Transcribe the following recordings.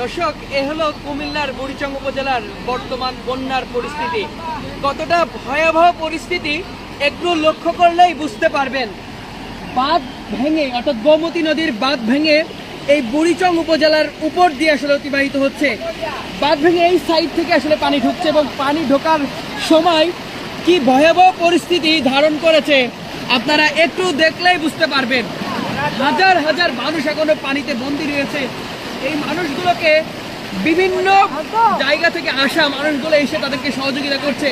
দর্শক, এ হলো কুমিল্লার বুড়িচং উপজেলার বর্তমান বন্যার পরিস্থিতি। কতটা ভয়াবহ পরিস্থিতি একটু লক্ষ্য করলেই বুঝতে পারবেন। বাঁধ ভেঙে, অর্থাৎ গোমতী নদীর বাঁধ ভেঙে এই বুড়িচং উপজেলার উপর দিয়ে আসলে অতিবাহিত হচ্ছে। বাঁধ ভেঙে এই সাইড থেকে আসলে পানি ঢুকছে এবং পানি ঢোকার সময় কি ভয়াবহ পরিস্থিতি ধারণ করেছে, আপনারা একটু দেখলেই বুঝতে পারবেন। হাজার হাজার মানুষ এখনও পানিতে বন্দী রয়েছে। এই মানুষগুলোকে বিভিন্ন জায়গা থেকে আসা মানুষগুলো এসে তাদেরকে সহযোগিতা করছে।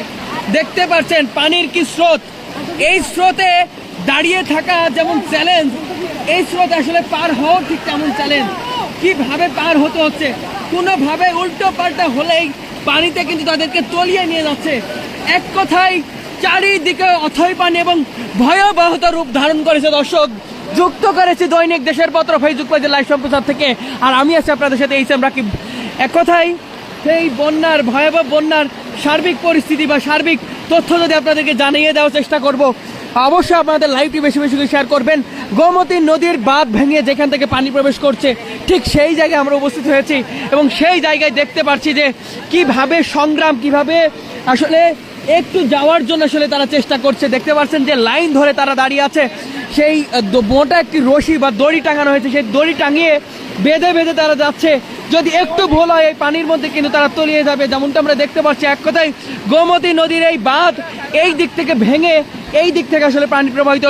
দেখতে পাচ্ছেন পানির কি স্রোত। এই স্রোতে দাঁড়িয়ে থাকা যেমন চ্যালেঞ্জ এই স্রোত আসলে পার হওয়া ঠিক তেমন চ্যালেঞ্জ কীভাবে পার হতে হচ্ছে? কোনোভাবে উল্টো পাল্টা হলেই পানিতে কিন্তু তাদেরকে তলিয়ে নিয়ে যাচ্ছে। এক কথায়, চারিদিকে অথই পানি এবং ভয়াবহতা রূপ ধারণ করেছে দর্শক। যুক্ত করেছি দৈনিক দেশের পত্র ফেসবুক পেজে লাইভ সম্প্রচার থেকে। আর আমি আছি আপনাদের সাথে এইসব রাকিব। এক কথায়, সেই বন্যার, ভয়াবহ বন্যার সার্বিক পরিস্থিতি বা সার্বিক তথ্য যদি আপনাদেরকে জানিয়ে দেওয়ার চেষ্টা করব, অবশ্যই আপনাদের লাইভটি বেশি বেশি করে শেয়ার করবেন। গোমতী নদীর বাঁধ ভেঙে যেখান থেকে পানি প্রবেশ করছে, ঠিক সেই জায়গায় আমরা উপস্থিত হয়েছি এবং সেই জায়গায় দেখতে পাচ্ছি যে কীভাবে সংগ্রাম, কীভাবে আসলে একটু যাওয়ার জন্য আসলে তারা চেষ্টা করছে। দেখতে পাচ্ছেন যে লাইন ধরে তারা দাঁড়িয়ে আছে। সেই মোটা একটি রশি বা দড়ি টাঙানো হয়েছে। সেই দড়ি টাঙিয়ে বেঁধে বেঁধে তারা যাচ্ছে। যদি একটু ভুল হয়, এই পানির মধ্যে কিন্তু তারা তলিয়ে যাবে। যেমনটা আমরা দেখতে পাচ্ছি এক কথায়, গোমতী নদীর এই বাঁধ এই দিক থেকে ভেঙে এই দিক থেকে আসলে পানি প্রবাহিত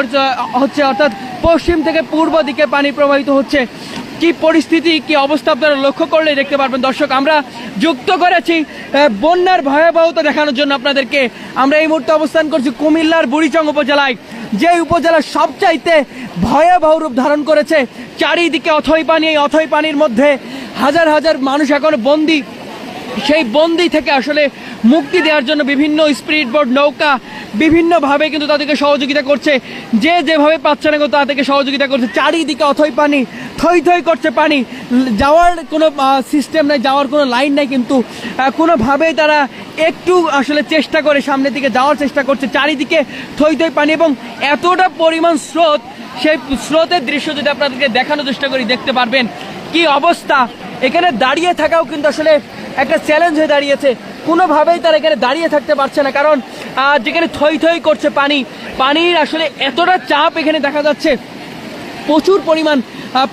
হচ্ছে, অর্থাৎ পশ্চিম থেকে পূর্ব দিকে পানি প্রবাহিত হচ্ছে। কি পরিস্থিতি, কি অবস্থা আপনারা লক্ষ্য করলেই দেখতে পারবেন। দর্শক, আমরা যুক্ত করেছি বন্যার ভয়াবহতা দেখানোর জন্য আপনাদেরকে। আমরা এই মুহূর্তে অবস্থান করছি কুমিল্লার বুড়িচং উপজেলায়, যে উপজেলা সবচাইতে ভয়াবহ রূপ ধারণ করেছে। চারিদিকে অথই পানি, এই অথই পানির মধ্যে হাজার হাজার মানুষ এখন বন্দি। সেই বন্দি থেকে আসলে মুক্তি দেওয়ার জন্য বিভিন্ন স্পিড বোর্ড নৌকা বিভিন্নভাবে কিন্তু তাদেরকে সহযোগিতা করছে। যে যেভাবে পাচ্ছে না কিন্তু তাদেরকে সহযোগিতা করছে। চারিদিকে অথই পানি, থই থই করছে পানি। যাওয়ার কোনো সিস্টেম নাই, যাওয়ার কোনো লাইন নাই কিন্তু কোনোভাবেই তারা একটু আসলে চেষ্টা করে সামনের দিকে যাওয়ার চেষ্টা করছে। চারিদিকে থই থই পানি এবং এতটা পরিমাণ স্রোত, সেই স্রোতের দৃশ্য যদি আপনাদেরকে দেখানোর চেষ্টা করি, দেখতে পারবেন কি অবস্থা। এখানে দাঁড়িয়ে থাকাও কিন্তু আসলে একটা চ্যালেঞ্জ হয়ে দাঁড়িয়েছে। কোনোভাবেই তারা এখানে দাঁড়িয়ে থাকতে পারছে না, কারণ যেখানে থই থই করছে পানি, পানির আসলে এতটা চাপ এখানে দেখা যাচ্ছে। প্রচুর পরিমাণ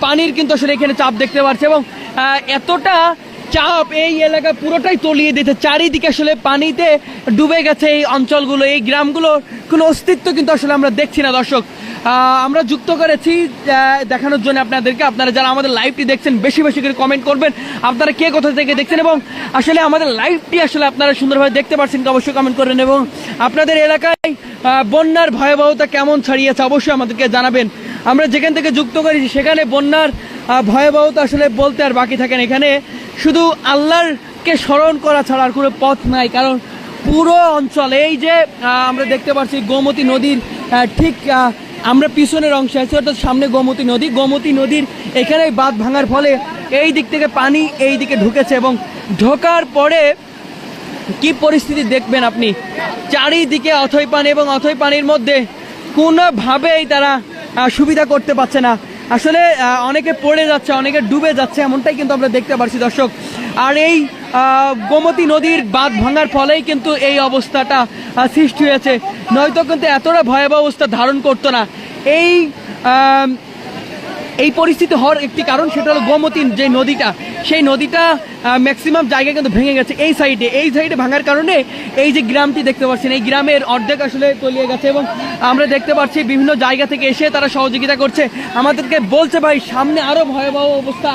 পানির কিন্তু আসলে এখানে চাপ দেখতে পাচ্ছে এবং এতটা চাপ এই এলাকা পুরোটাই তলিয়ে দিতে চারিদিকে আসলে পানিতে ডুবে গেছে এই অঞ্চলগুলো, এই গ্রামগুলোর কোনো অস্তিত্ব কিন্তু আসলে আমরা দেখছি না, দর্শক। আমরা যুক্ত করেছি দেখানোর জন্য আপনাদেরকে। আপনারা যারা আমাদের লাইভটি দেখছেন, বেশি বেশি করে কমেন্ট করবেন। আপনারা কে কোথা থেকে দেখছেন এবং আসলে আমাদের লাইভটি আসলে আপনারা সুন্দরভাবে দেখতে পাচ্ছেন অবশ্যই কমেন্ট করবেন এবং আপনাদের এলাকায় বন্যার ভয়াবহতা কেমন ছাড়িয়েছে অবশ্যই আমাদেরকে জানাবেন। আমরা যেখান থেকে যুক্ত করেছি, সেখানে বন্যার ভয়াবহতা আসলে বলতে আর বাকি থাকেন এখানে শুধু আল্লাহরকে স্মরণ করা ছাড়া আর কোনো পথ নাই, কারণ পুরো অঞ্চল, এই যে আমরা দেখতে পাচ্ছি গোমতী নদীর ঠিক আমরা পিছনের অংশে আছি, অর্থাৎ সামনে গোমতী নদী। গোমতী নদীর এখানে বাঁধ ভাঙার ফলে এই দিক থেকে পানি এই দিকে ঢুকেছে এবং ঢোকার পরে কি পরিস্থিতি দেখবেন আপনি? চারিদিকে অথৈ পানি এবং অথৈ পানির মধ্যে কোনোভাবেই তারা সুবিধা করতে পারছে না। আসলে অনেকে পড়ে যাচ্ছে, অনেকে ডুবে যাচ্ছে, এমনটাই কিন্তু আমরা দেখতে পারছি, দর্শক। আর এই গোমতী নদীর বাঁধ ভাঙার ফলেই কিন্তু এই অবস্থাটা সৃষ্টি হয়েছে। নয়তো কিন্তু এতটা ভয়াবহ অবস্থা ধারণ করতো না। এই এই পরিস্থিতি হওয়ার একটি কারণ, সেটা হলো গোমতী যে নদীটা, সেই নদীটা ম্যাক্সিমাম জায়গায় কিন্তু ভেঙে গেছে এই সাইডে এই সাইডে ভাঙার কারণে এই যে গ্রামটি দেখতে পাচ্ছেন, এই গ্রামের অর্ধেক আসলে তলিয়ে গেছে এবং আমরা দেখতে পাচ্ছি বিভিন্ন জায়গা থেকে এসে তারা সহযোগিতা করছে। আমাদেরকে বলছে, ভাই, সামনে আরও ভয়াবহ অবস্থা।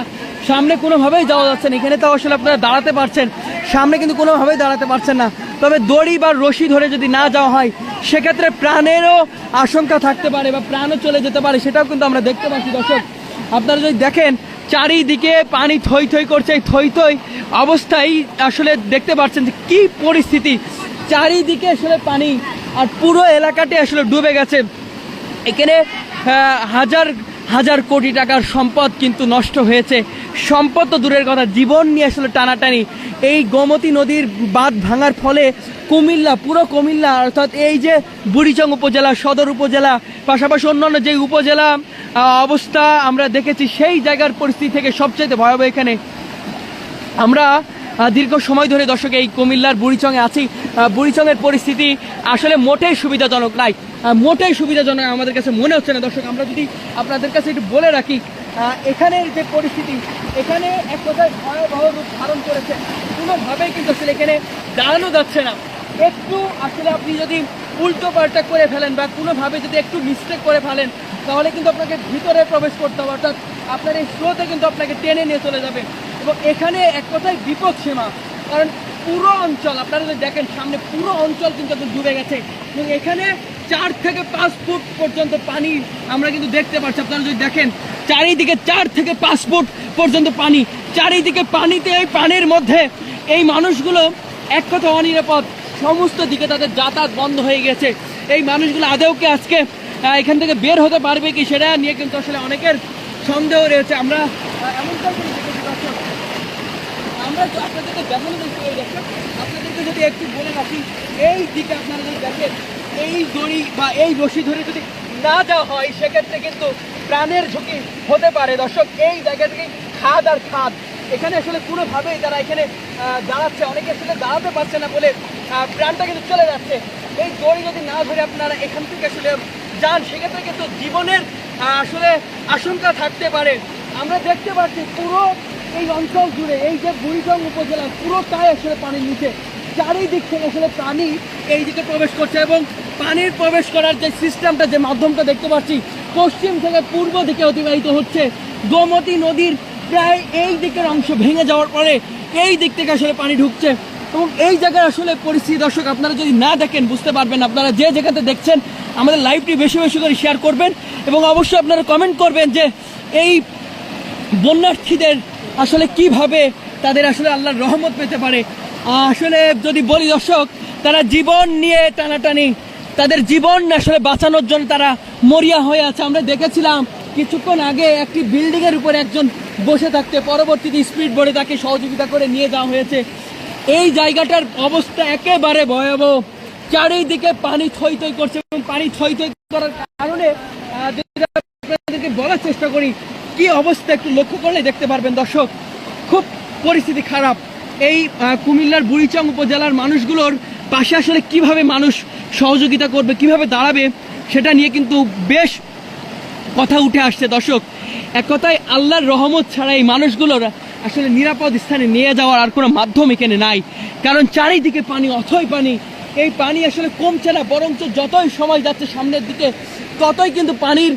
সামনে কোনোভাবেই যাওয়া যাচ্ছে না। এখানে তো আসলে আপনারা দাঁড়াতে পারছেন। সামনে কিন্তু কোনোভাবেই দাঁড়াতে পারছেন না। তবে দড়ি বা রশি ধরে যদি না যাওয়া হয়, সেক্ষেত্রে প্রাণেরও আশঙ্কা থাকতে পারে বা প্রাণও চলে যেতে পারে, সেটাও কিন্তু আমরা দেখতে পাচ্ছি। দর্শক, আপনারা যদি দেখেন, চারিদিকে পানি থই থই করছে থই থই অবস্থায় আসলে দেখতে পাচ্ছেন যে কী পরিস্থিতি। চারিদিকে আসলে পানি আর পুরো এলাকাটি আসলে ডুবে গেছে। এখানে হাজার হাজার কোটি টাকার সম্পদ কিন্তু নষ্ট হয়েছে। সম্পদ তো দূরের কথা, জীবন নিয়ে আসলে টানাটানি। এই গোমতী নদীর বাঁধ ভাঙার ফলে কুমিল্লা, পুরো কুমিল্লা, অর্থাৎ এই যে বুড়িচং উপজেলা, সদর উপজেলা, পাশাপাশি অন্যান্য যে উপজেলা অবস্থা আমরা দেখেছি, সেই জায়গার পরিস্থিতি থেকে সবচেয়ে ভয়াবহ এখানে। আমরা দীর্ঘ সময় ধরে দর্শক এই কুমিল্লার বুড়িচংয়ে আছি। বুড়িচংয়ের পরিস্থিতি আসলে মোটেই সুবিধাজনক নাই। মোটেই সুবিধাজনক আমাদের কাছে মনে হচ্ছে না। দর্শক, আমরা যদি আপনাদের কাছে একটু বলে রাখি এখানের যে পরিস্থিতি, এখানে এক কথায় ভয়াবহ রূপ ধারণ করেছে। কোনোভাবেই কিন্তু আসলে এখানে দাঁড়ানো যাচ্ছে না। একটু আসলে আপনি যদি উল্টো পাল্টা করে ফেলেন বা কোনোভাবে যদি একটু মিস্টেক করে ফেলেন, তাহলে কিন্তু আপনাকে ভিতরে প্রবেশ করতে হবে। অর্থাৎ আপনার এই স্রোতে কিন্তু আপনাকে টেনে নিয়ে চলে যাবে। এবং এখানে এক কথায় বিপদ সীমা। কারণ পুরো অঞ্চল, আপনারা যদি দেখেন, সামনে পুরো অঞ্চল কিন্তু একদম ডুবে গেছে। এবং এখানে চার থেকে পাঁচ ফুট পর্যন্ত পানি আমরা কিন্তু দেখতে পাচ্ছি। আপনারা যদি দেখেন, চারিদিকে চার থেকে পাঁচ ফুট পর্যন্ত পানি। চারিদিকে পানিতে এই পানির মধ্যে এই মানুষগুলো এক কথা অনিরাপদ। সমস্ত দিকে তাদের যাতায়াত বন্ধ হয়ে গেছে এই মানুষগুলো আদেও কি আজকে এখান থেকে বের হতে পারবে কি সেটা নিয়ে কিন্তু আসলে অনেকের সন্দেহ রয়েছে আমরা। আমরা তো আপনাদেরকে। আপনাদেরকে যদি একটু বলে রাখি, এই দিকে আপনারা দেখেন, এই দড়ি বা এই রশি ধরে যদি না হয়, সেক্ষেত্রে কিন্তু প্রাণের ঝুঁকি হতে পারে দর্শক, এই জায়গা থেকে খাদ আর খাদ এখানে আসলে কোনোভাবেই তারা এখানে দাঁড়াচ্ছে, অনেকে আসলে দাঁড়াতে পারছে না বলে প্রাণটা কিন্তু চলে যাচ্ছে। এই দড়ি যদি না ধরে আপনারা এখান থেকে আসলে যান, সেক্ষেত্রে কিন্তু জীবনের আসলে আশঙ্কা থাকতে পারে। আমরা দেখতে পাচ্ছি পুরো এই অঞ্চল জুড়ে, এই যে বুড়িচং উপজেলা পুরোটাই আসলে পানির নিচে। চারিদিক থেকে আসলে পানি এই দিকে প্রবেশ করছে এবং পানির প্রবেশ করার যে সিস্টেমটা যে মাধ্যমটা দেখতে পাচ্ছি, পশ্চিম থেকে পূর্ব দিকে অতিবাহিত হচ্ছে। গোমতী নদীর প্রায় এই দিকের অংশ ভেঙে যাওয়ার পরে এই দিক থেকে আসলে পানি ঢুকছে এবং এই জায়গার আসলে পরিস্থিতি, দর্শক, আপনারা যদি না দেখেন, বুঝতে পারবেন, আপনারা যে জায়গাতে দেখছেন, আমাদের লাইভটি বেশি বেশি করে শেয়ার করবেন এবং অবশ্যই আপনারা কমেন্ট করবেন যে এই বন্যার্থীদের আসলে কীভাবে তাদের আসলে আল্লাহর রহমত পেতে পারে। আসলে যদি বলি, দর্শক, তারা জীবন নিয়ে টানাটানি, তাদের জীবন আসলে বাঁচানোর জন্য তারা মরিয়া হয়ে আছে। আমরা দেখেছিলাম কিছুক্ষণ আগে একটি বিল্ডিং এর উপরে একজন বসে থাকতে, পরবর্তীতে স্পিড বোর্ডে তাকে সহযোগিতা করে নিয়ে যাওয়া হয়েছে। এই জায়গাটার অবস্থা একেবারে ভয়াবহ। চারিদিকে পানি থই থই করছে এবং পানি থই থই করার কারণে আপনাদেরকে বলার চেষ্টা করি, কি অবস্থা একটু লক্ষ্য করলে দেখতে পারবেন দর্শক, খুব পরিস্থিতি খারাপ। এই কুমিল্লার বুড়িচং উপজেলার মানুষগুলোর পাশে আসলে কীভাবে মানুষ সহযোগিতা করবে, কীভাবে দাঁড়াবে, সেটা নিয়ে কিন্তু বেশ কথা উঠে আসছে, দর্শক। এক কথায় আল্লাহর রহমত ছাড়া এই মানুষগুলোর আসলে নিরাপদ স্থানে নিয়ে যাওয়ার আর কোনো মাধ্যম এখানে নাই। কারণ চারিদিকে পানি, অথই পানি। এই পানি আসলে কমছে না, বরঞ্চ যতই সময় যাচ্ছে সামনের দিকে, ততই কিন্তু পানির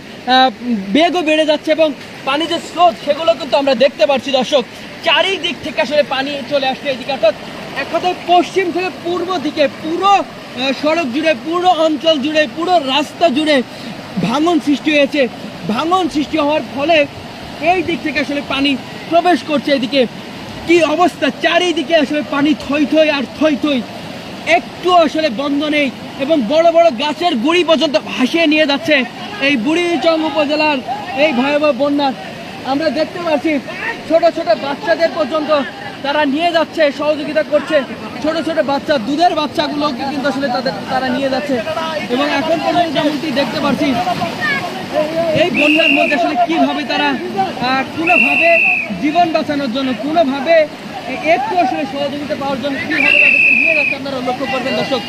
বেগও বেড়ে যাচ্ছে এবং পানি যে স্রোত, সেগুলো কিন্তু আমরা দেখতে পাচ্ছি, দর্শক। চারিদিক থেকে আসলে পানি চলে আসছে এদিকে। অর্থাৎ এক কথায় পশ্চিম থেকে পূর্ব দিকে, পুরো সড়ক জুড়ে, পুরো অঞ্চল জুড়ে, পুরো রাস্তা জুড়ে ভাঙন সৃষ্টি হয়েছে। ভাঙন সৃষ্টি হওয়ার ফলে এই দিক থেকে আসলে পানি প্রবেশ করছে এদিকে। কি অবস্থা? চারিদিকে আসলে পানি থই থই আর থই থই। একটু আসলে বন্ধ নেই এবং বড় বড় গাছের গুড়ি পর্যন্ত ভাসিয়ে নিয়ে যাচ্ছে এই বুড়িচং উপজেলার এই ভয়াবহ বন্যা। আমরা দেখতে পাচ্ছি ছোট ছোট বাচ্চাদের পর্যন্ত তারা নিয়ে যাচ্ছে, সহযোগিতা করছে। ছোট ছোট বাচ্চা, দুধের বাচ্চাগুলোকে কিন্তু আসলে তাদের, তারা নিয়ে যাচ্ছে। এবং এখন পর্যন্ত যেমনটি দেখতে পাচ্ছি এই বন্যার মধ্যে আসলে কীভাবে তারা কোনোভাবে জীবন বাঁচানোর জন্য, কোনোভাবে একটু আসলে সহযোগিতা পাওয়ার জন্য কীভাবে তাদেরকে নিয়ে যাচ্ছে আপনারা লক্ষ্য করবেন, দর্শক।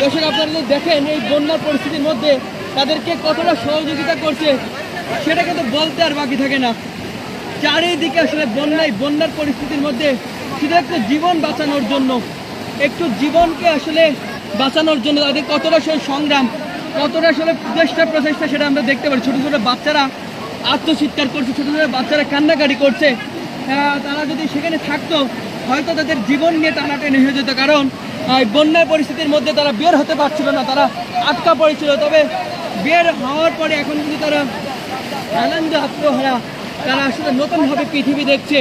দর্শক, আপনারা যদি দেখেন এই বন্যার পরিস্থিতির মধ্যে তাদেরকে কতটা সহযোগিতা করছে, সেটা কিন্তু বলতে আর বাকি থাকে না। চারিদিকে আসলে বন্যায়, বন্যার পরিস্থিতির মধ্যে শুধু একটু জীবন বাঁচানোর জন্য, একটু জীবনকে আসলে বাঁচানোর জন্য তাদের কতটা আসলে সংগ্রাম কতটা আসলে চেষ্টা, প্রচেষ্টা সেটা আমরা দেখতে পারি ছোটো ছোটো বাচ্চারা আত্মচিৎকার করছে, ছোটো ছোটো বাচ্চারা কান্নাকাটি করছে। তারা যদি সেখানে থাকতো, হয়তো তাদের জীবন নিয়ে টানাটানি হয়ে যেত। কারণ বন্যার পরিস্থিতির মধ্যে তারা বের হতে পারছিল না, তারা আটকা পড়েছিল। তবে বের হওয়ার পরে এখন কিন্তু তারা আনন্দ আত্মহারা। তারা আসলে নতুনভাবে পৃথিবী দেখছে।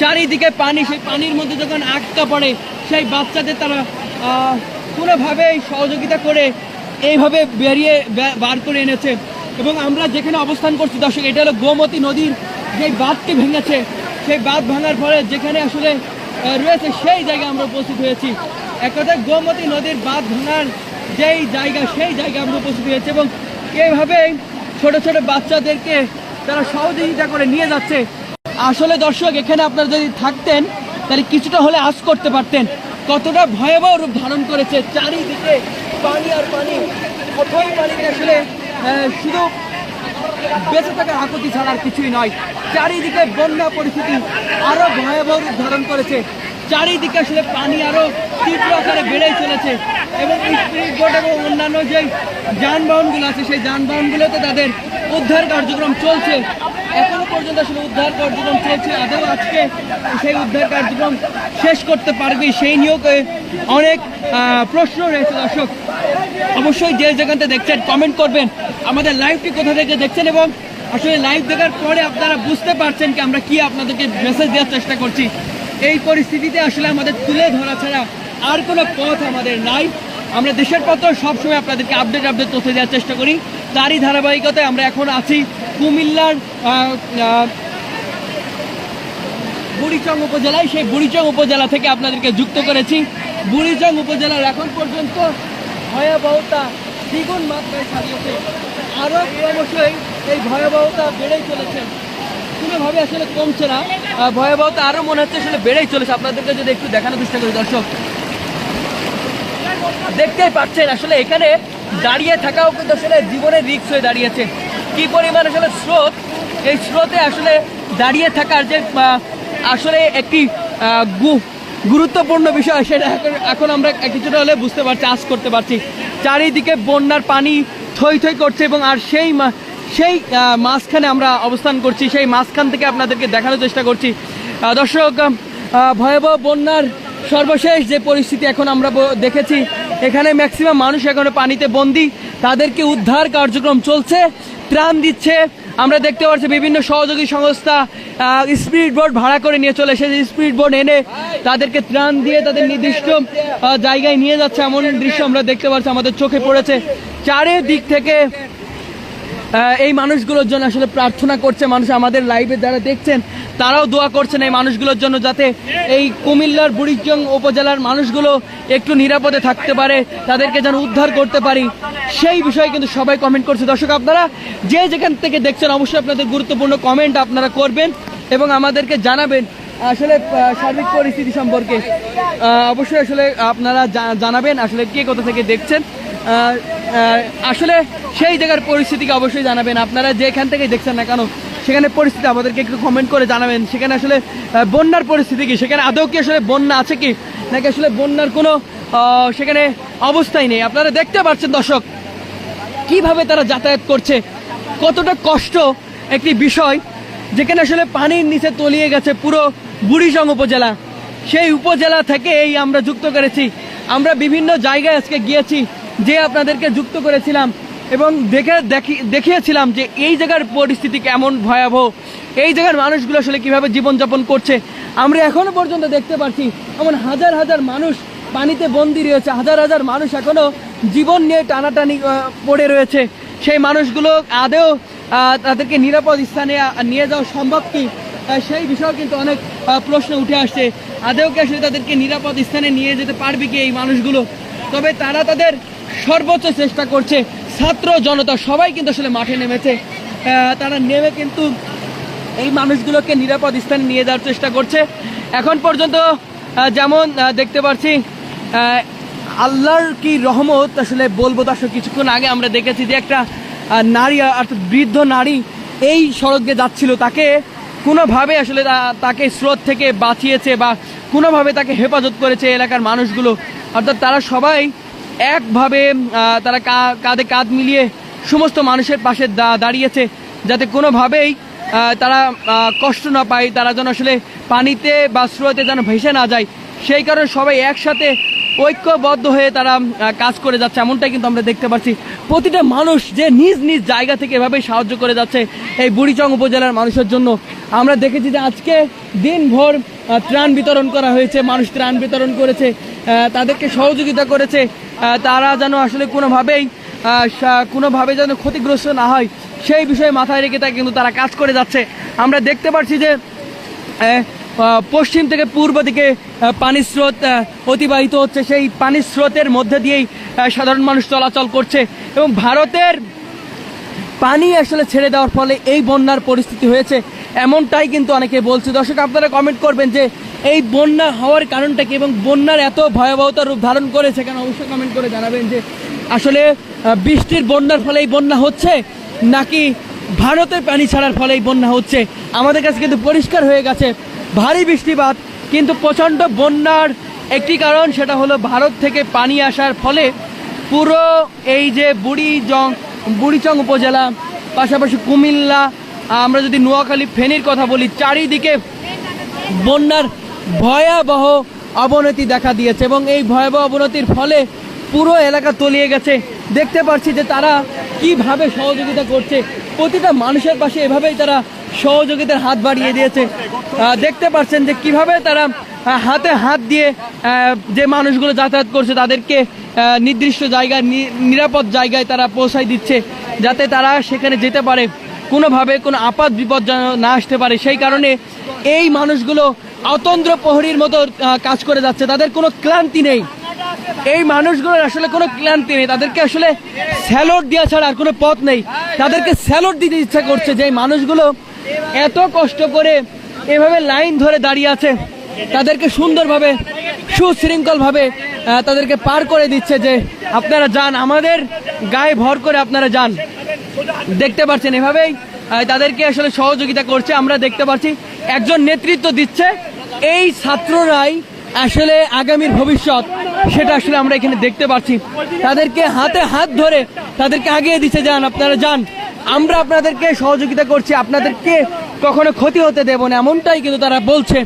চারিদিকে পানি, সেই পানির মধ্যে যখন আটকা পড়ে, সেই বাচ্চাদের তারা কোনোভাবেই সহযোগিতা করে এইভাবে বেরিয়ে বার করে এনেছে। এবং আমরা যেখানে অবস্থান করছি, দর্শক, এটা হলো গোমতী নদীর যে বাঁধটি ভেঙেছে, সেই বাঁধ ভাঙার ফলে যেখানে আসলে রয়েছে সেই জায়গায় আমরা উপস্থিত হয়েছি। এক কথায় গোমতী নদীর বাঁধ ভাঙার যেই জায়গা, সেই জায়গায় আমরা উপস্থিত হয়েছি এবং এইভাবেই ছোট ছোট বাচ্চাদেরকে তারা সহযোগিতা করে নিয়ে যাচ্ছে। আসলে দর্শক, এখানে আপনারা যদি থাকতেন, তাহলে কিছুটা হলে আশ করতে পারতেন। কতটা ভয়াবহ রূপ ধারণ করেছে চারিদিকে। পানি আর পানি কোথাও পানিতে আসলে শুধু বেঁচে থাকার আকুতি ছাড়া আর কিছুই নয়। চারিদিকে বন্যা পরিস্থিতি আরও ভয়াবহ রূপ ধারণ করেছে। চারিদিকে আসলে পানি আরও তীব্র আকারে বেড়েই চলেছে। এবং স্পিড বোট এবং অন্যান্য যে যানবাহনগুলো আছে, সেই যানবাহনগুলোতে তাদের উদ্ধার কার্যক্রম চলছে। এখনও পর্যন্ত আসলে উদ্ধার কার্যক্রম চলছে। আদৌ আজকে সেই উদ্ধার কার্যক্রম শেষ করতে পারবে সেই নিয়েও অনেক প্রশ্ন রয়েছে দর্শক। অবশ্যই যে যেখান থেকে দেখছেন কমেন্ট করবেন। আমাদের লাইভটি কোথা থেকে দেখছেন এবং আসলে লাইভ দেখার পরে আপনারা বুঝতে পারছেন কি আমরা কি আপনাদেরকে মেসেজ দেওয়ার চেষ্টা করছি। এই পরিস্থিতিতে আসলে আমাদের তুলে ধরা ছাড়া আর কোনো পথ আমাদের নাই। আমরা দেশের পথ সবসময় আপনাদেরকে আপডেট আপডেট তথ্য দেওয়ার চেষ্টা করি। তারই ধারাবাহিকতায় আমরা এখন আছি। কুমিল্লার বুড়িচং উপজেলায়, সেই বুড়িচং উপজেলা থেকে আপনাদেরকে যুক্ত করেছি। বুড়িচং উপজেলার এখন পর্যন্ত ভয়াবহতা দ্বিগুণ মাত্রায় ছাড়িয়েছে। আরও ক্রমশই এই ভয়াবহতা বেড়েই চলেছে। কোনোভাবে আসলে কমছে না। ভয়াবহতা আরও মনে হচ্ছে আসলে বেড়েই চলেছে। আপনাদেরকে যদি একটু দেখানোর চেষ্টা করি, দর্শক। দেখতেই পাচ্ছেন, আসলে এখানে দাঁড়িয়ে থাকাও কিন্তু আসলে জীবনের রিক্স হয়ে দাঁড়িয়েছে। কি পরিমাণ আসলে স্রোত? এই স্রোতে আসলে দাঁড়িয়ে থাকার যে আসলে একটি গুরুত্বপূর্ণ বিষয় সেটা এখন এখন আমরা কিছুটা হলে বুঝতে পারছি আজ করতে পারছি। চারিদিকে বন্যার পানি থই থই করছে এবং আর সেই সেই মাঝখানে আমরা অবস্থান করছি, সেই মাঝখান থেকে আপনাদেরকে দেখানোর চেষ্টা করছি। দর্শক ভয়াবহ বন্যার সর্বশেষ যে পরিস্থিতি এখন আমরা দেখেছি, এখানে ম্যাক্সিমাম মানুষ এখনও পানিতে বন্দি। তাদেরকে উদ্ধার কার্যক্রম চলছে। ত্রাণ দিচ্ছে। আমরা দেখতে পাচ্ছি বিভিন্ন সহযোগী সংস্থা স্পিড বোর্ড ভাড়া করে নিয়ে চলে এসেছে। স্পিড বোট এনে তাদেরকে ত্রাণ দিয়ে তাদের নির্দিষ্ট জায়গায় নিয়ে যাচ্ছে। এমন দৃশ্য আমরা দেখতে পাচ্ছি। আমাদের চোখে পড়েছে। চারিদিক থেকে এই মানুষগুলোর জন্য আসলে প্রার্থনা করছে মানুষ আমাদের লাইভে যারা দেখছেন, তারাও দোয়া করছেন এই মানুষগুলোর জন্য যাতে এই কুমিল্লার বুড়িজং উপজেলার মানুষগুলো একটু নিরাপদে থাকতে পারে, তাদেরকে যেন উদ্ধার করতে পারি। সেই বিষয়ে কিন্তু সবাই কমেন্ট করছে। দর্শক, আপনারা যে যেখান থেকে দেখছেন, অবশ্যই আপনাদের গুরুত্বপূর্ণ কমেন্ট আপনারা করবেন এবং আমাদেরকে জানাবেন আসলে সার্বিক পরিস্থিতি সম্পর্কে। অবশ্যই আসলে আপনারা জানাবেন আসলে কে কোথা থেকে দেখছেন। আসলে সেই জায়গার পরিস্থিতিকে অবশ্যই জানাবেন। আপনারা যেখান থেকে দেখছেন না কেন, সেখানে পরিস্থিতি আমাদেরকে একটু কমেন্ট করে জানাবেন। সেখানে আসলে বন্যার পরিস্থিতি কি? সেখানে আদৌ কি আসলে বন্যা আছে কি? নাকি আসলে বন্যার কোনো সেখানে অবস্থাই নেই? আপনারা দেখতে পাচ্ছেন দর্শক, কীভাবে তারা যাতায়াত করছে, কতটা কষ্ট একটি বিষয়, যেখানে আসলে পানির নিচে তলিয়ে গেছে পুরো বুড়িজং উপজেলা। সেই উপজেলা থেকে এই আমরা যুক্ত করেছি। আমরা বিভিন্ন জায়গায় আজকে গিয়েছি। যে আপনাদেরকে যুক্ত করেছিলাম এবং দেখে, দেখি- দেখিয়েছিলাম যে এই জায়গার পরিস্থিতি কেমন ভয়াবহ। এই জায়গার মানুষগুলো আসলে কীভাবে জীবনযাপন করছে, আমরা এখনও পর্যন্ত দেখতে পাচ্ছি এমন হাজার হাজার মানুষ পানিতে বন্দি রয়েছে, হাজার হাজার মানুষ এখনও জীবন নিয়ে টানাটানি পড়ে রয়েছে। সেই মানুষগুলো আদেও তাদেরকে নিরাপদ স্থানে নিয়ে যাওয়া সম্ভব কি? সেই বিষয়েও কিন্তু অনেক প্রশ্ন উঠে আসছে। আদেও কি আসলে তাদেরকে নিরাপদ স্থানে নিয়ে যেতে পারবে কি এই মানুষগুলো? তবে তারা তাদের সর্বোচ্চ চেষ্টা করছে ছাত্র জনতা। সবাই কিন্তু আসলে মাঠে নেমেছে। তারা নেমে কিন্তু এই মানুষগুলোকে নিরাপদ স্থানে নিয়ে যাওয়ার চেষ্টা করছে। এখন পর্যন্ত যেমন দেখতে পাচ্ছি আল্লাহর কি রহমত আসলে বলব দর্শক, কিছুক্ষণ আগে আমরা দেখেছি যে একটা নারী, অর্থাৎ বৃদ্ধ নারী এই সড়ক যাচ্ছিল। তাকে কোনোভাবে আসলে তাকে স্রোত থেকে বাঁচিয়েছে বা কোনোভাবে তাকে হেফাজত করেছে এলাকার মানুষগুলো। অর্থাৎ তারা সবাই একভাবে তারা কাঁধে কাঁধ মিলিয়ে সমস্ত মানুষের পাশে দাঁড়িয়েছে, যাতে কোনোভাবেই তারা কষ্ট না পায়, তারা যেন আসলে পানিতে বা স্রোতে যেন ভেসে না যায়। সেই কারণে সবাই একসাথে ঐক্যবদ্ধ হয়ে তারা কাজ করে যাচ্ছে, এমনটাই কিন্তু আমরা দেখতে পাচ্ছি। প্রতিটা মানুষ যে নিজ নিজ জায়গা থেকে এভাবেই সাহায্য করে যাচ্ছে এই বুড়িচং উপজেলার মানুষের জন্য। আমরা দেখেছি যে আজকে দিনভর ত্রাণ বিতরণ করা হয়েছে, মানুষ ত্রাণ বিতরণ করেছে তাদেরকে সহযোগিতা করেছে। তারা যেন আসলে কোনোভাবেই কোনোভাবে যেন ক্ষতিগ্রস্ত না হয়, সেই বিষয়ে মাথায় রেখে তা কিন্তু তারা কাজ করে যাচ্ছে। আমরা দেখতে পাচ্ছি যে পশ্চিম থেকে পূর্ব দিকে পানির স্রোত অতিবাহিত হচ্ছে। সেই পানির স্রোতের মধ্যে দিয়েই সাধারণ মানুষ চলাচল করছে এবং ভারতের পানি আসলে ছেড়ে দেওয়ার ফলে এই বন্যার পরিস্থিতি হয়েছে। এমনটাই কিন্তু অনেকে বলছে। দর্শক, আপনারা কমেন্ট করবেন যে এই বন্যা হওয়ার কারণটা কি এবং বন্যার এত ভয়াবহতা রূপ ধারণ করেছে কেন অবশ্যই কমেন্ট করে জানাবেন যে আসলে বৃষ্টির বন্যার ফলে এই বন্যা হচ্ছে নাকি ভারতের পানি ছাড়ার ফলে এই বন্যা হচ্ছে? আমাদের কাছে কিন্তু পরিষ্কার হয়ে গেছে, ভারী বৃষ্টিপাত, কিন্তু প্রচণ্ড বন্যার একটি কারণ সেটা হলো ভারত থেকে পানি আসার ফলে পুরো এই যে বুড়িজং বুড়িচং উপজেলা, পাশাপাশি কুমিল্লা, আমরা যদি নোয়াখালী, ফেনীর কথা বলি, চারিদিকে বন্যার ভয়াবহ অবনতি দেখা দিয়েছে এবং এই ভয়াবহ অবনতির ফলে পুরো এলাকা তলিয়ে গেছে। দেখতে পাচ্ছি যে তারা কীভাবে সহযোগিতা করছে। প্রতিটা মানুষের পাশে এভাবেই তারা সহযোগিতার হাত বাড়িয়ে দিয়েছে। দেখতে পাচ্ছেন যে কীভাবে তারা হাতে হাত দিয়ে যে মানুষগুলো যাতায়াত করছে তাদেরকে নির্দিষ্ট জায়গায় নিরাপদ জায়গায় তারা পৌঁছাই দিচ্ছে যাতে তারা সেখানে যেতে পারে। কোনোভাবে কোনো আপাত বিপদ না আসতে পারে। সেই কারণে এই মানুষগুলো অতন্ত্র প্রহরীর মতো কাজ করে যাচ্ছে। তাদের কোনো ক্লান্তি নেই। এই মানুষগুলোর আসলে কোনো ক্লান্তি নেই। তাদেরকে আসলে স্যালোড দেওয়া ছাড়া আর কোনো পথ নেই। তাদেরকে স্যালোড দিতে ইচ্ছা করছে যে মানুষগুলো এত কষ্ট করে এভাবে লাইন ধরে দাঁড়িয়ে আছে, তাদেরকে সুন্দরভাবে, সুশৃঙ্খলভাবে তাদেরকে পার করে দিচ্ছে যে আপনারা যান। আমাদের গায়ে ভর করে আপনারা যান। দেখতে পাচ্ছেন, এভাবেই তাদেরকে আসলে সহযোগিতা করছে। আমরা দেখতে পাচ্ছি একজন নেতৃত্ব দিচ্ছে। এই ছাত্ররাই আসলে আগামীর ভবিষ্যৎ, সেটা আসলে আমরা এখানে দেখতে পাচ্ছি। তাদেরকে হাতে হাত ধরে তাদেরকে আগিয়ে দিচ্ছে। যান, আপনারা যান। আমরা আপনাদেরকে সহযোগিতা করছি। আপনাদেরকে কখনো ক্ষতি হতে দেব না, এমনটাই কিন্তু তারা বলছে।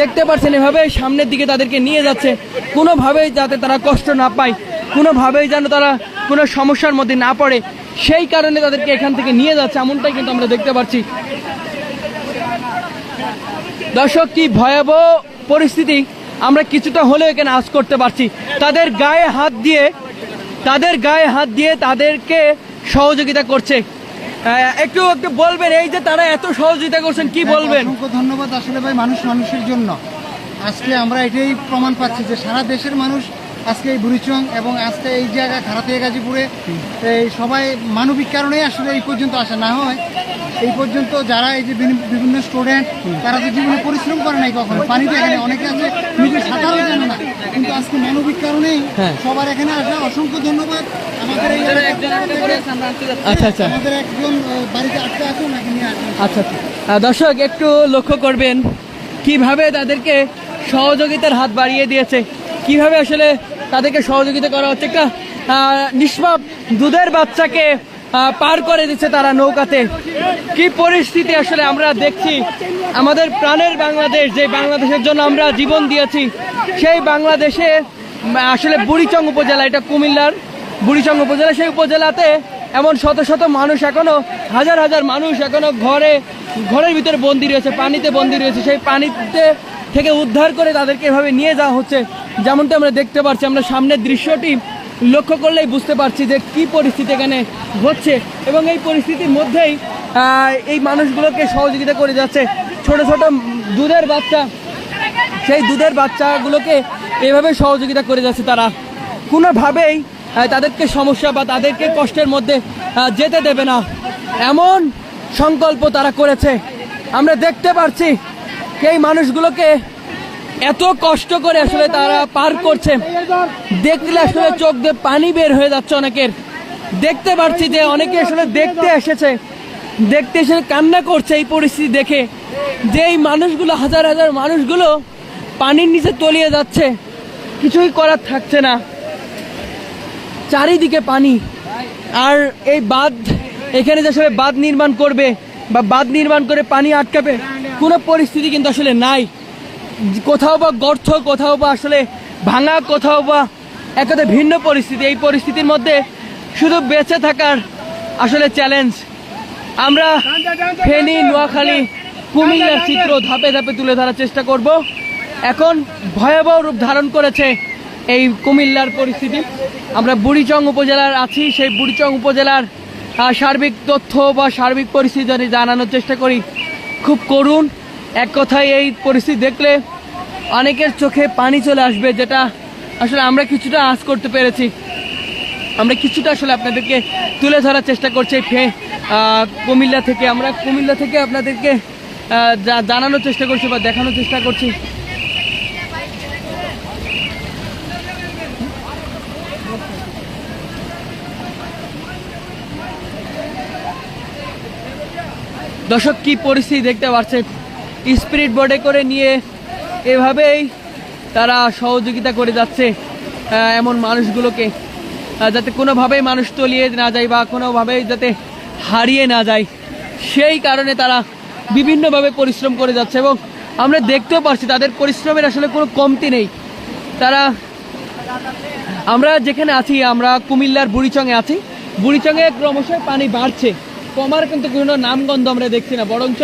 দেখতে পাচ্ছেন, এভাবে সামনের দিকে তাদেরকে নিয়ে যাচ্ছে। কোনোভাবেই যাতে তারা কষ্ট না পায়, কোনোভাবেই যেন তারা কোনো সমস্যার মধ্যে না পড়ে। সেই কারণে তাদেরকে এখান থেকে নিয়ে যাচ্ছে এমনটাই কিন্তু আমরা দেখতে পাচ্ছি। দর্শক কি ভয়াবহ পরিস্থিতি। আমরা কিছুটা হলেও এখানে আজ করতে পারছি। তাদের গায়ে হাত দিয়ে তাদের গায়ে হাত দিয়ে তাদেরকে সহযোগিতা করছে। একটু একটু বলবেন এই যে তারা এত সহযোগিতা করছেন কি বলবেন? অসংখ্য ধন্যবাদ আসলে ভাই মানুষ মানুষের জন্য। আজকে আমরা এটাই প্রমাণ পাচ্ছি যে সারা দেশের মানুষ আজকে এই বুড়িচং এবং আজকে এই জায়গা খারাপিয়া গাজীপুরে এই সবাই মানবিক কারণেই আসলে এই পর্যন্ত আসা না হয়। এই পর্যন্ত যারা এই যে বিভিন্ন স্টুডেন্ট তারা তো জীবনে পরিশ্রম করে নাই কখনো। পানি এখানে অনেকে আছে নিজে সাঁতারও জানে না। কিন্তু আজকে মানবিক কারণেই হ্যাঁ। সবার এখানে আসা অসংখ্য ধন্যবাদ। আমাদের এই আচ্ছা আচ্ছা। আমাদের একজন বাড়িতে আটকে আছে নাকি নিয়ে আসবেন আচ্ছা আচ্ছা। দর্শক একটু লক্ষ্য করবেন। কীভাবে তাদেরকে সহযোগিতার হাত বাড়িয়ে দিয়েছে? কীভাবে আসলে তাদেরকে সহযোগিতা করা হচ্ছে? একটা নিষ্পাপ দুধের বাচ্চাকে পার করে দিচ্ছে তারা নৌকাতে। কি পরিস্থিতি আসলে আমরা দেখছি? আমাদের প্রাণের বাংলাদেশ, যে বাংলাদেশের জন্য আমরা জীবন দিয়েছি, সেই বাংলাদেশে, আসলে বুড়িচং উপজেলা, এটা কুমিল্লার বুড়িচং উপজেলা, সেই উপজেলাতে এমন শত শত মানুষ এখনও, হাজার হাজার মানুষ এখনও ঘরে, ঘরের ভিতরে বন্দি রয়েছে, পানিতে বন্দি রয়েছে। সেই পানিতে থেকে উদ্ধার করে তাদেরকে এভাবে নিয়ে যাওয়া হচ্ছে। যেমনটা আমরা দেখতে পাচ্ছি, আমরা সামনের দৃশ্যটি লক্ষ্য করলেই বুঝতে পারছি যে কি পরিস্থিতি এখানে হচ্ছে এবং এই পরিস্থিতির মধ্যেই এই মানুষগুলোকে সহযোগিতা করে যাচ্ছে। ছোট ছোট দুধের বাচ্চা, সেই দুধের বাচ্চাগুলোকে এভাবে সহযোগিতা করে যাচ্ছে তারা। কোনোভাবেই তাদেরকে সমস্যা বা তাদেরকে কষ্টের মধ্যে যেতে দেবে না। এমন সংকল্প তারা করেছে। আমরা দেখতে পারছি এই মানুষগুলোকে এত কষ্ট করে আসলে তারা পার করছে। দেখলে আসলে চোখ দিয়ে পানি বের হয়ে যাচ্ছে অনেকের। দেখতে পারছি যে অনেকে আসলে দেখতে এসেছে। দেখতে এসে কান্না করছে এই পরিস্থিতি দেখে। যে এই মানুষগুলো, হাজার হাজার মানুষগুলো পানির নিচে তলিয়ে যাচ্ছে। কিছুই করার থাকছে না। চারিদিকে পানি। আর এই বাঁধ, এখানে যে আসলে বাঁধ নির্মাণ করবে বা বাঁধ নির্মাণ করে পানি আটকাবে, কোনো পরিস্থিতি কিন্তু আসলে নাই। কোথাও বা গর্ত, কোথাও বা আসলে ভাঙা, কোথাও বা একাতে ভিন্ন পরিস্থিতি। এই পরিস্থিতির মধ্যে শুধু বেঁচে থাকার আসলে চ্যালেঞ্জ আমরা ফেনী, নোয়াখালী, কুমিল্লার চিত্র ধাপে ধাপে তুলে ধরার চেষ্টা করব। এখন ভয়াবহ রূপ ধারণ করেছে এই কুমিল্লার পরিস্থিতি। আমরা বুড়িচং উপজেলার আছি, সেই বুড়িচং উপজেলার সার্বিক তথ্য বা সার্বিক পরিস্থিতি আমি জানানোর চেষ্টা করি। খুব করুণ। এক কথায় এই পরিস্থিতি দেখলে অনেকের চোখে পানি চলে আসবে, যেটা আসলে আমরা কিছুটা আঁচ করতে পেরেছি। আমরা কিছুটা আসলে আপনাদেরকে তুলে ধরার চেষ্টা করছি ফে- কুমিল্লা থেকে। আমরা কুমিল্লা থেকে আপনাদেরকে জানানোর চেষ্টা করছি বা দেখানোর চেষ্টা করছি। দর্শক, কি পরিস্থিতি দেখতে পাচ্ছেন? স্পিরিট বোর্ডে করে নিয়ে এভাবেই তারা সহযোগিতা করে যাচ্ছে এমন মানুষগুলোকে যাতে কোনোভাবেই মানুষ তলিয়ে না যায় বা কোনোভাবেই যাতে হারিয়ে না যায়। সেই কারণে তারা বিভিন্নভাবে পরিশ্রম করে যাচ্ছে এবং আমরা দেখতেও পাচ্ছি তাদের পরিশ্রমের আসলে কোনো কমতি নেই। তারা, আমরা যেখানে আছি, আমরা কুমিল্লার বুড়িচংয়ে আছি। বুড়িচংয়ে ক্রমশ পানি বাড়ছে। কমার কিন্তু কোনো নামগন্ধ আমরা দেখছি না, বরঞ্চ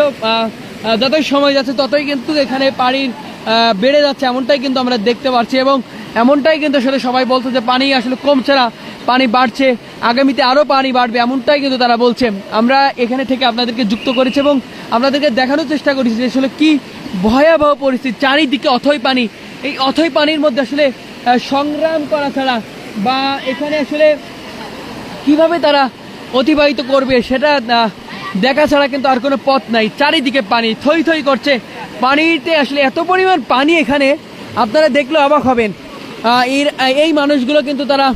যতই সময় যাচ্ছে ততই কিন্তু এখানে পানির বেড়ে যাচ্ছে, এমনটাই কিন্তু আমরা দেখতে পাচ্ছি এবং এমনটাই কিন্তু আসলে সবাই বলছে যে পানি আসলে কমছে না, পানি বাড়ছে, আগামীতে আরও পানি বাড়বে, এমনটাই কিন্তু তারা বলছে। আমরা এখানে থেকে আপনাদেরকে যুক্ত করেছি এবং আপনাদেরকে দেখানোর চেষ্টা করেছি যে আসলে কী ভয়াবহ পরিস্থিতি, চারিদিকে অথই পানি। এই অথই পানির মধ্যে আসলে সংগ্রাম করা ছাড়া বা এখানে আসলে কীভাবে তারা অতিবাহিত করবে, সেটা দেখা ছাড়া কিন্তু আর কোনো পথ নাই। চারিদিকে পানি, থই থই করছে। পানিতে আসলে এত পরিমাণ পানি এখানে, আপনারা দেখলে অবাক হবেন। এর এই মানুষগুলো কিন্তু তারা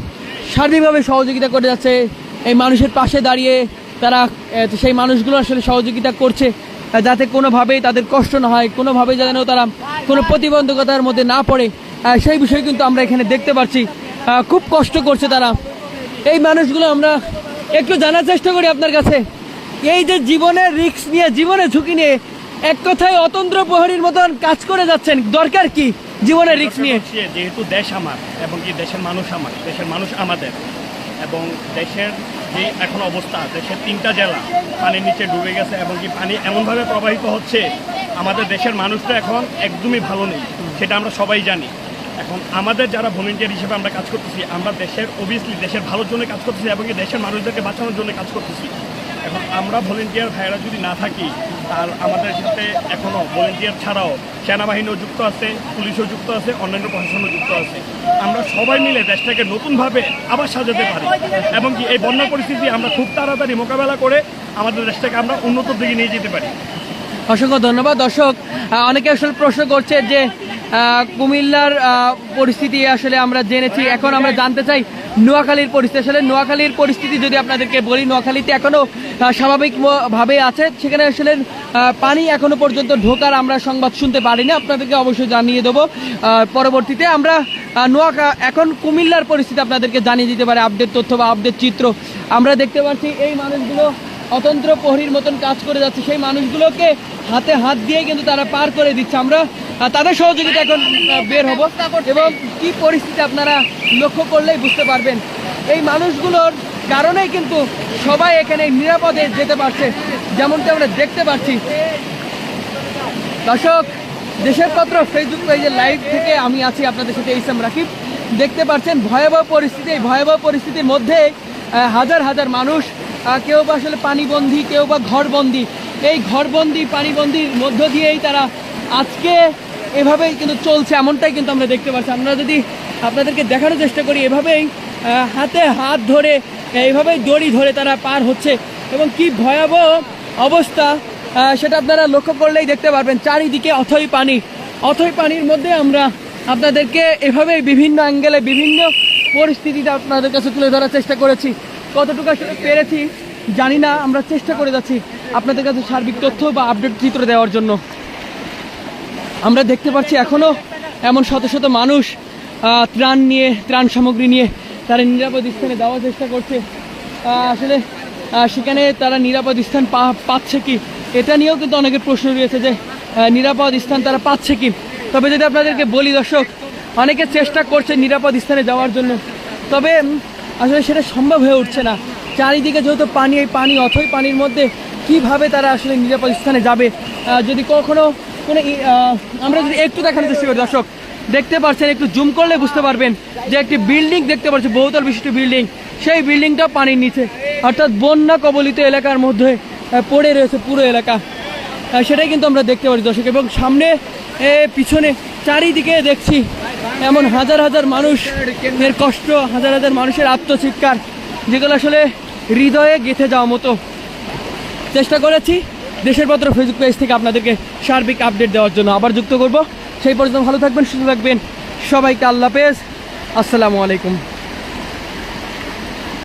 সার্বিকভাবে সহযোগিতা করে যাচ্ছে। এই মানুষের পাশে দাঁড়িয়ে তারা সেই মানুষগুলো আসলে সহযোগিতা করছে যাতে কোনোভাবেই তাদের কষ্ট না হয়, কোনোভাবেই যেন তারা কোনো প্রতিবন্ধকতার মধ্যে না পড়ে। সেই বিষয় কিন্তু আমরা এখানে দেখতে পাচ্ছি। খুব কষ্ট করছে তারা। এই মানুষগুলো আমরা একটু জানার চেষ্টা করি আপনার কাছে। এই যে জীবনের রিস্ক নিয়ে জীবনে ঝুঁকি নিয়ে এক কথায় অতন্ত্র প্রহরীর মতন কাজ করে যাচ্ছেন দরকার কি জীবনের রিস্ক নিয়ে? যেহেতু দেশ আমার এবং কি দেশের মানুষ আমার দেশের মানুষ আমাদের এবং দেশের যে এখন অবস্থা দেশের তিনটা জেলা পানির নিচে ডুবে গেছে এবং কি পানি এমনভাবে প্রবাহিত হচ্ছে আমাদের দেশের মানুষরা এখন একদমই ভালো নেই সেটা আমরা সবাই জানি। এখন আমাদের যারা ভলেন্টিয়ার হিসেবে আমরা কাজ করতেছি, আমরা দেশের অবভিয়াসলি দেশের ভালোর জন্য কাজ করতেছি এবং দেশের মানুষদেরকে বাঁচানোর জন্য কাজ করতেছি। এখন আমরা ভলেন্টিয়ার ভাইয়েরা যদি না থাকি আর আমাদের সাথে এখনও ভলেন্টিয়ার ছাড়াও সেনাবাহিনীও যুক্ত আছে, পুলিশও যুক্ত আছে, অন্যান্য প্রশাসনও যুক্ত আছে। আমরা সবাই মিলে দেশটাকে নতুনভাবে আবার সাজাতে পারি। এবং কি এই বন্যা পরিস্থিতি আমরা খুব তাড়াতাড়ি মোকাবেলা করে আমাদের দেশটাকে আমরা উন্নত দিকে নিয়ে যেতে পারি। অসংখ্য ধন্যবাদ। দর্শক অনেকে আসলে প্রশ্ন করছে যে কুমিল্লার পরিস্থিতি আসলে আমরা জেনেছি। এখন আমরা জানতে চাই নোয়াখালীর পরিস্থিতি। আসলে নোয়াখালীর পরিস্থিতি যদি আপনাদেরকে বলি নোয়াখালীতে এখনও আহ, স্বাভাবিক ম- ভাবে আছে। সেখানে আসলে পানি এখনও পর্যন্ত ঢোকার আমরা সংবাদ শুনতে পারিনি। আপনাদেরকে অবশ্যই জানিয়ে দেবো। পরবর্তীতে আমরা নোয়াখা এখন কুমিল্লার পরিস্থিতি আপনাদেরকে জানিয়ে দিতে পারে। আপডেট তথ্য বা আপডেট চিত্র। আমরা দেখতে পাচ্ছি এই মানুষগুলো অতন্ত্র প্রহরীর মতন কাজ করে যাচ্ছে। সেই মানুষগুলোকে হাতে হাত দিয়ে কিন্তু তারা পার করে দিচ্ছে। আমরা তাদের সহযোগিতা এখন বের হব। এবং কি পরিস্থিতি আপনারা লক্ষ্য করলেই বুঝতে পারবেন। এই মানুষগুলোর কারণেই কিন্তু সবাই এখানে নিরাপদে যেতে পারছে, যেমনটি আমরা দেখতে পাচ্ছি। দর্শক, দেশের পত্র ফেসবুক পেজে লাইভ থেকে আমি আছি আপনাদের সাথে ইসলাম রাকিব। দেখতে পাচ্ছেন ভয়াবহ পরিস্থিতি। ভয়াবহ পরিস্থিতির মধ্যে হাজার হাজার মানুষ কেউ বা আসলে পানিবন্দী, কেউ বা ঘরবন্দি। এই ঘরবন্দি, পানিবন্দির মধ্য দিয়েই তারা আজকে এভাবেই কিন্তু চলছে, এমনটাই কিন্তু আমরা দেখতে পাচ্ছি। আমরা যদি আপনাদেরকে দেখানোর চেষ্টা করি, এভাবেই হাতে হাত ধরে, এইভাবেই দড়ি ধরে তারা পার হচ্ছে। এবং কি ভয়াবহ অবস্থা সেটা আপনারা লক্ষ্য করলেই দেখতে পারবেন, চারিদিকে অথই পানি। অথই পানির মধ্যে আমরা আপনাদেরকে এভাবেই বিভিন্ন অ্যাঙ্গেলে বিভিন্ন পরিস্থিতিটা আপনাদের কাছে তুলে ধরার চেষ্টা করেছি। কতটুকু আসলে পেরেছি জানি না, আমরা চেষ্টা করে যাচ্ছি আপনাদের কাছে সার্বিক তথ্য বা আপডেট চিত্র দেওয়ার জন্য। আমরা দেখতে পাচ্ছি এখনও এমন শত শত মানুষ ত্রাণ নিয়ে, ত্রাণ সামগ্রী নিয়ে তারা নিরাপদ স্থানে দেওয়ার চেষ্টা করছে। আসলে সেখানে তারা নিরাপদ স্থান পাচ্ছে কি? এটা নিয়েও কিন্তু অনেকের প্রশ্ন রয়েছে যে নিরাপদ স্থান তারা পাচ্ছে কি? তবে যদি আপনাদেরকে বলি দর্শক, অনেকে চেষ্টা করছে নিরাপদ স্থানে যাওয়ার জন্য। তবে আসলে সেটা সম্ভব হয়ে উঠছে না। চারিদিকে যেহেতু পানি, এই পানি অথই পানির মধ্যে কীভাবে তারা আসলে নিরাপদ স্থানে যাবে যদি কখনো কোনো আমরা যদি একটু দেখানোর চেষ্টা করি, দর্শক, দেখতে পাচ্ছেন, একটু জুম করলে বুঝতে পারবেন যে একটি বিল্ডিং দেখতে পাচ্ছি, বহুতল বিশিষ্ট বিল্ডিং। সেই বিল্ডিংটা পানির নিচে, অর্থাৎ বন্যা কবলিত এলাকার মধ্যে পড়ে রয়েছে পুরো এলাকা। সেটাই কিন্তু আমরা দেখতে পাচ্ছি, দর্শক, এবং সামনে পিছনে চারিদিকে দেখছি এমন হাজার হাজার মানুষ এর কষ্ট, হাজার হাজার মানুষের আত্মচিৎকার, যেগুলো আসলে হৃদয়ে গেঁথে যাওয়ার মতো। চেষ্টা করেছি দেশের পত্র ফেসবুক পেজ থেকে আপনাদেরকে সার্বিক আপডেট দেওয়ার জন্য। আবার যুক্ত করব। সেই পর্যন্ত ভালো থাকবেন, সুস্থ থাকবেন। সবাইকে আল্লাহ পেজ আসসালামু আলাইকুম।